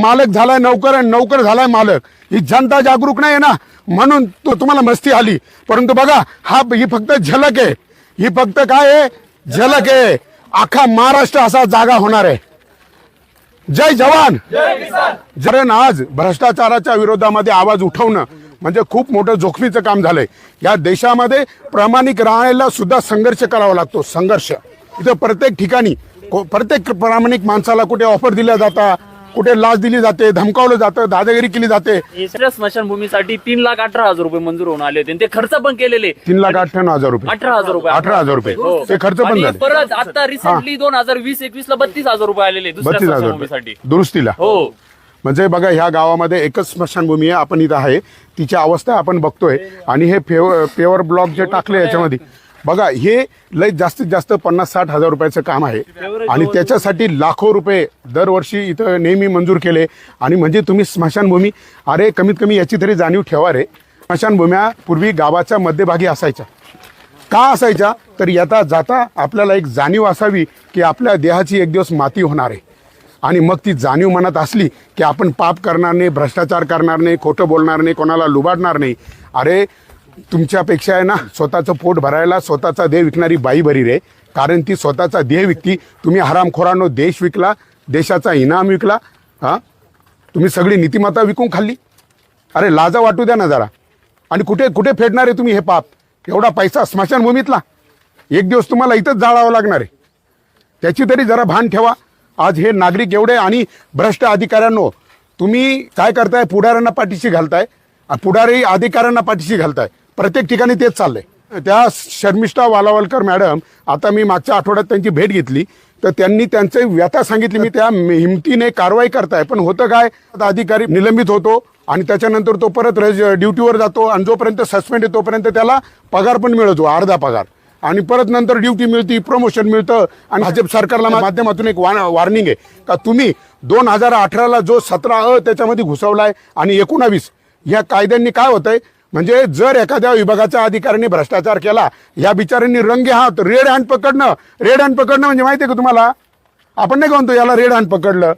मालक झालाय नौकर आणि नौकर झालाय मालक. ही जनता जागरूक नाही ना? म्हणून तो तुम्हाला मस्ती आली. परंतु बघा हा ही फक्त झलक आहे. ही फक्त काय आहे? झलक आहे. अख्खा महाराष्ट्र असा जागा होणार आहे. जय जवान! कारण आज भ्रष्टाचाराच्या विरोधामध्ये आवाज उठवणं म्हणजे खूप मोठं जोखमीचं काम झालंय. या देशामध्ये प्रामाणिक राहायला सुद्धा संघर्ष करावा लागतो. संघर्ष. इथं प्रत्येक ठिकाणी प्रत्येक प्रामाणिक माणसाला कुठे ऑफर दिल्या जातात? कुठे लाच दिली जाते धमकावलं जातं दादागिरी केली जाते. स्मशानभूमीसाठी तीन लाख अठरा हजार रुपये मंजूर होऊन आले होते. आणि ते खर्च पण केलेले. तीन लाख अठ्ठ्याण्णव हजार रुपये. अठरा हजार रुपये. अठरा हजार रुपये. हो. ते खर्च पण आणि झाले. परत आता रिसेंटली दोन हजार वीस एकवीस ला बत्तीस हजार रुपये आलेले दुसऱ्या बत्तीस हजार स्मशानभूमीसाठी. रुपये. दुरुस्तीला. हो. म्हणजे बघा ह्या गावामध्ये एकच स्मशानभूमी आहे आपण इथं आहे. तिची अवस्था आपण बघतोय. आणि हे फेव पेवर ब्लॉक जे टाकले याच्यामध्ये बघा हे लय जास्तीत जास्त पन्नास साठ हजार रुपयाचं काम आहे. आणि त्याच्यासाठी लाखो रुपये दरवर्षी इथं नेहमी मंजूर केले. आणि म्हणजे तुम्ही स्मशानभूमी अरे कमीत कमी याची तरी जाणीव ठेवा रे. स्मशानभूम्या पूर्वी गावाच्या मध्यभागी असायच्या. का असायच्या? तर येता जाता आपल्याला एक जाणीव असावी की आपल्या देहाची एक दिवस माती होणार आहे. आणि मग ती जाणीव मनात असली की आपण पाप करणार नाही भ्रष्टाचार करणार नाही खोटं बोलणार नाही कोणाला लुबाडणार नाही. अरे तुमच्यापेक्षा आहे ना स्वतःचं पोट भरायला स्वतःचा देह विकणारी बाई बरी रे. कारण ती स्वतःचा देह विकती. तुम्ही हरामखोरानो देश विकला देशाचा इनाम विकला हां? तुम्ही सगळी नीतिमत्ता विकून खाल्ली. अरे लाजा वाटू द्या ना जरा. आणि कुठे कुठे फेडणार आहे तुम्ही हे पाप? एवढा पैसा स्मशानभूमीतला. एक दिवस तुम्हाला इथंच जाळावं लागणार आहे. त्याची तरी जरा भान ठेवा. आज हे नागरिक एवढे आणि भ्रष्ट अधिकाऱ्यांनो तुम्ही काय करताय? पुढाऱ्यांना पाठीशी घालताय. पुढारी अधिकाऱ्यांना पाठीशी घालताय. प्रत्येक ठिकाणी तेच चाललंय. त्या शर्मिष्ठा वालावलकर मॅडम आता मी मागच्या आठवड्यात त्यांची भेट घेतली तर त्यांनी त्यांचे व्यथा सांगितली मी त्या हिमतीने कारवाई करताय पण होतं काय? आता अधिकारी निलंबित होतो आणि त्याच्यानंतर तो परत रज ड्युटीवर जातो आणि जोपर्यंत सस्पेंड आहे तोपर्यंत त्याला पगार पण मिळतो अर्धा पगार. आणि परत नंतर ड्युटी मिळते प्रमोशन मिळतं आणि भाजप सरकारला माध्यमातून एक वॉर्निंग आहे. का तुम्ही दोन हजार अठराला जो सतरा अ त्याच्यामध्ये घुसवला आहे आणि एकोणावीस या कायद्यांनी काय होतंय? म्हणजे जर एखाद्या विभागाच्या अधिकाऱ्यांनी भ्रष्टाचार केला या बिचाऱ्यांनी रंगे हात रेड हँड पकडणं. रेड हँड पकडणं म्हणजे माहिती आहे का तुम्हाला? आपण नाही का म्हणतो याला रेड हँड पकडलं.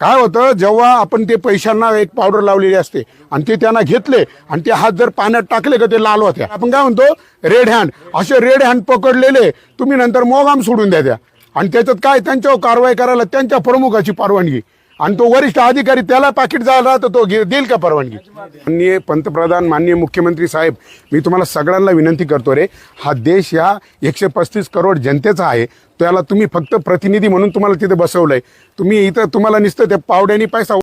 काय होतं? जेव्हा आपण ते पैशांना एक पावडर लावलेली असते आणि ते त्यांना घेतले आणि ते हात जर पाण्यात टाकले का ते लाल होत्या. आपण काय म्हणतो? रेड हँड असे रेड हँड पकडलेले तुम्ही नंतर मोगाम सोडून द्या द्या आणि त्याच्यात काय? त्यांच्यावर कारवाई करायला त्यांच्या प्रमुखाची परवानगी. आणि तो वरिष्ठ अधिकारी त्याला पाकिट झाला तर तो घे- देईल का परवानगी? माननीय पंतप्रधान माननीय मुख्यमंत्री साहेब मी तुम्हाला सगळ्यांना विनंती करतो रे हा देश ह्या एकशे पस्तीस करोड जनतेचा आहे त्याला तुम्ही फक्त प्रतिनिधी म्हणून तुम्हाला तिथे बसवलंय. तुम्ही इथं तुम्हाला नुसतं त्या पावड्यानी पैसा